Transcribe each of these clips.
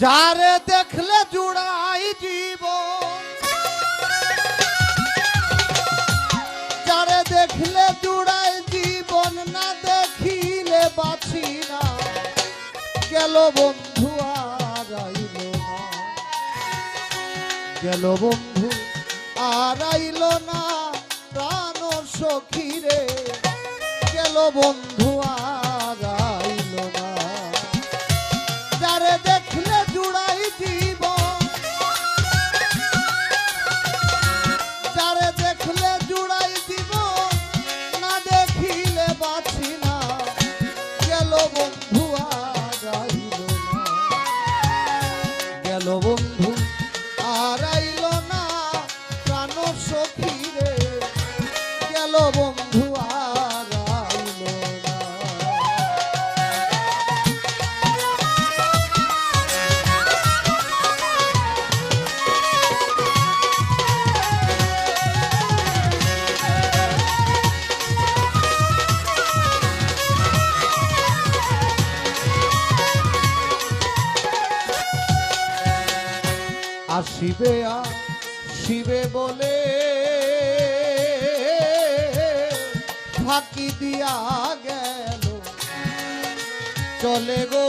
যারে দেখলে জুড়াই জীবন যারে দেখলে জুড়াই জীবন না দেখিলে বাঁচি না। গেল বন্ধু আর আইল না। গেল বন্ধু আর আইল না, প্রাণ সখী রে। গেল বন্ধু আর আসিবে শিবে বলে ফাঁকি দিয়া গেল। চলে গো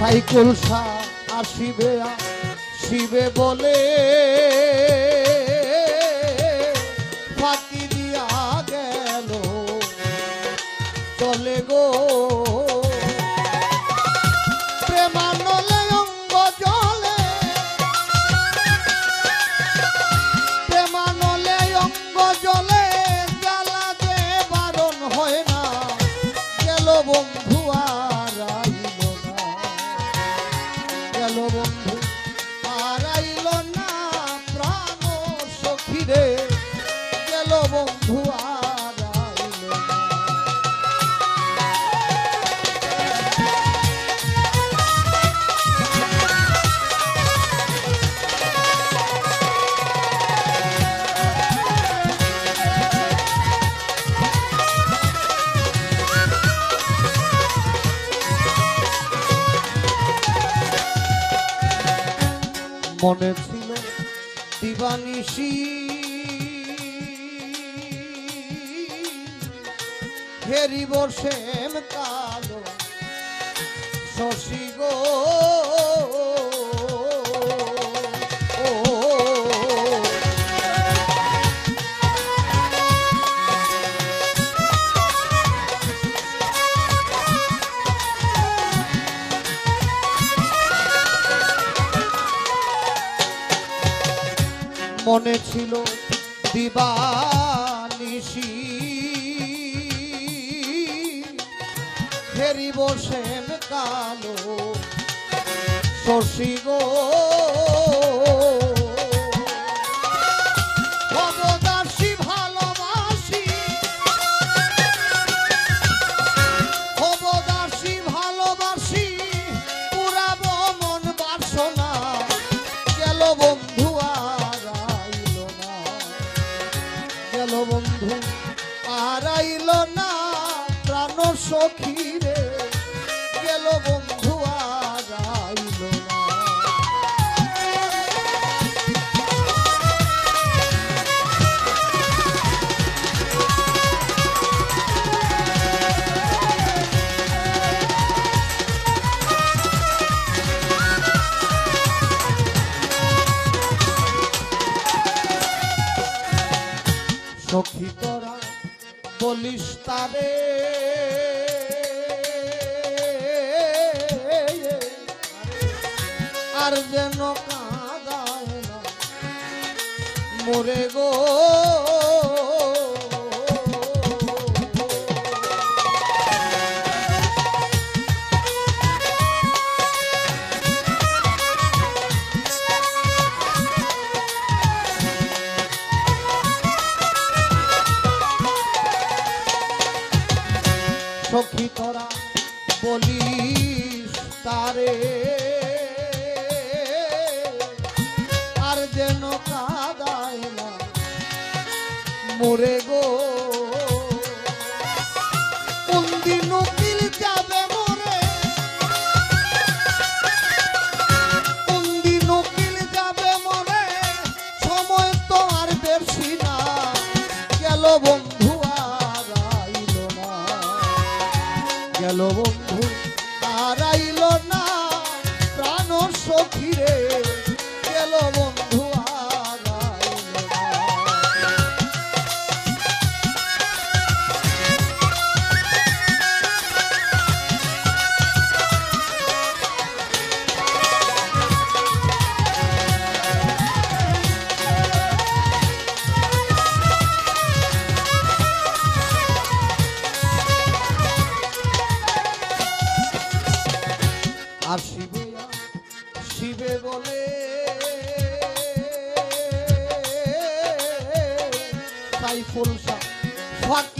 সাইকেল সা আসিবে শিবে বলে। ফাঁকি দিয়া গেল। চলে গো। মনে ছিল দিবানিশি হেরি শ্যাম কালো মনে ছিল দিবানিশি। ফেরিব সেন কালো শশী গো। বলিস তারে। আর যেন কাঁদায় না। মরে গো। বলিস তারে? আর যেন কাদায় না মরে গো। আর আর শিবে শিবে বলে তাই ফুলসা ফাঁকি